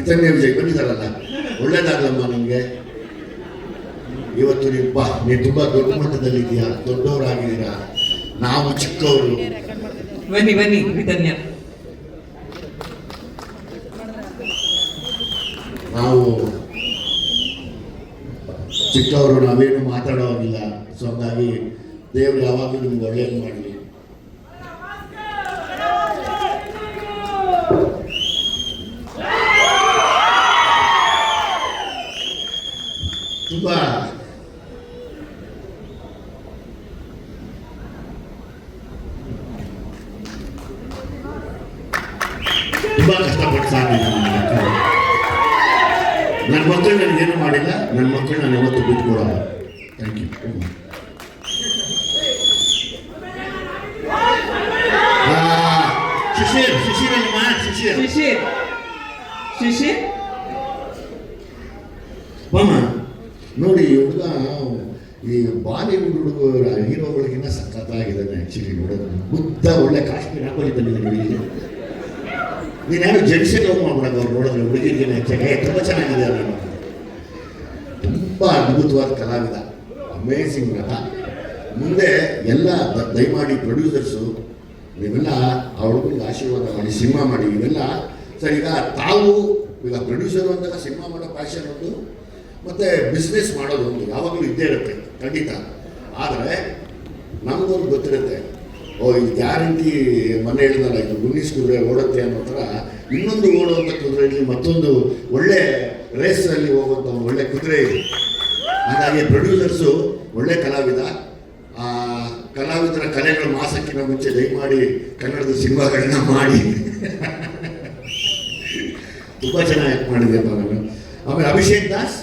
ನಿತನ್ಯ ವಿಜಯ್ ಬಂದಿದ್ದಾರಲ್ಲ ಒಳ್ಳೇದಾಗಲಮ್ಮ ನಿಮಗೆ? ಇವತ್ತು ನೀವು ಬಾ ನೀವು ತುಂಬ ದೊಡ್ಡ ಮಟ್ಟದಲ್ಲಿದ್ದೀಯಾ? ದೊಡ್ಡವರಾಗಿದ್ದೀರಾ? ನಾವು ಚಿಕ್ಕವರು. ಬನ್ನಿ ಬನ್ನಿ ವಿಧನ್ಯ. ನಾವು ಚಿಕ್ಕವರು ನಾವೇನು ಮಾತಾಡೋವಾಗಿಲ್ಲ ಸೊ ಹಂಗಾಗಿ ದೇವರು ಯಾವಾಗಲೂ ನಿಮ್ಗೆ ಒಳ್ಳೇದು ಮಾಡಲಿ. ತುಂಬ ತುಂಬ ಕಷ್ಟಪಟ್ಟು ನನ್ನ ಮಕ್ಕಳು ನನಗೇನು ಮಾಡಿಲ್ಲ ನನ್ನ ಮಕ್ಕಳು ನಾನು ಯಾವತ್ತು ಬಿಟ್ಕೊಡಲ್ಲ ಥ್ಯಾಂಕ್ ಯು ಶಿಶಿರ್ ಶಿಶಿರ್ ಅಲ್ಲಮ್ಮ ಶಿಶಿರ್. ಶಿಶಿರ್. ಶಿಶಿರ್ ಮಾಮ ನೋಡಿ ಹುಡುಗ ಈ ಬಾಲಿವುಡ್ ಹುಡುಗರ ಹೀರೋಗಳಿಗಿನ್ನ ಸಖತ್ತಾಗಿದ್ದಾನೆ ಆ್ಯಕ್ಚುಲಿ ನೋಡೋದು ಉದ್ದ ಒಳ್ಳೆ ಕಾಶ್ಮೀರ ಹಾಕೊಳ್ಳಿ ಬಂದಿದೆ ನೋಡಿ. ಇಲ್ಲಿ. ನೀನು ಯಾರು ಜಂಕ್ಷನ್ ಹೋಗಿ ಮಾಡ್ಬಿಡೋದು ಅವ್ರು ನೋಡಿದ್ರೆ ಹುಡುಗಿರಿಗೆ ಹೆಚ್ಚಾಗಿ ತುಂಬ ಚೆನ್ನಾಗಿದೆ ಅವನು ತುಂಬ ಅದ್ಭುತವಾದ ಕಲಾವಿದ. ಅಮೇಸಿಂಗ್ ನಟ. ಮುಂದೆ ಎಲ್ಲ ದಯಮಾಡಿ ಪ್ರೊಡ್ಯೂಸರ್ಸು ನೀವೆಲ್ಲ ಆ ಆಶೀರ್ವಾದ ಮಾಡಿ, ಸಿನಿಮಾ ಮಾಡಿ, ಇವೆಲ್ಲ ಸರ್, ಈಗ ತಾವು, ಈಗ ಪ್ರೊಡ್ಯೂಸರ್ ಅಂತ ಸಿನಿಮಾ ಮಾಡೋ ಪ್ಯಾಷನ್ ಒಂದು ಮತ್ತು ಬಿಸ್ನೆಸ್ ಮಾಡೋದು ಒಂದು ಯಾವಾಗಲೂ ಇದ್ದೇ ಇರುತ್ತೆ, ಖಂಡಿತ. ಆದರೆ ನಮಗೊಂದು ಗೊತ್ತಿರುತ್ತೆ, ಓ ಇದು ಗ್ಯಾರಂಟಿ ಮನೆ ಹೇಳಿದಲ್ಲ ಇದು ಗುನ್ನಿಸ್ ಕುದುರೆ ಓಡುತ್ತೆ ಅನ್ನೋ ಥರ ಇನ್ನೊಂದು ಓಡುವಂಥ ಕುದುರೆಯಲ್ಲಿ ಮತ್ತೊಂದು ಒಳ್ಳೆ ರೇಸಲ್ಲಿ ಹೋಗುವಂಥ ಒಂದು ಒಳ್ಳೆ ಕುದುರೆ ಇದೆ. ಹಾಗಾಗಿ ಪ್ರೊಡ್ಯೂಸರ್ಸು ಒಳ್ಳೆ ಕಲಾವಿದ ಕಲಾವಿದರ ಕಲೆಗಳ ಮಾಸಕ್ಕಿಂತ ಮುಂಚೆ ದಯಮಾಡಿ ಕನ್ನಡದ ಸಿನಿಮಾಗಳನ್ನ ಮಾಡಿ. ತುಂಬ ಚೆನ್ನಾಗಿ ಆ್ಯಕ್ಟ್ ಮಾಡಿದೆ ನಾನು. ಆಮೇಲೆ ಅಭಿಷೇಕ್ ದಾಸ್.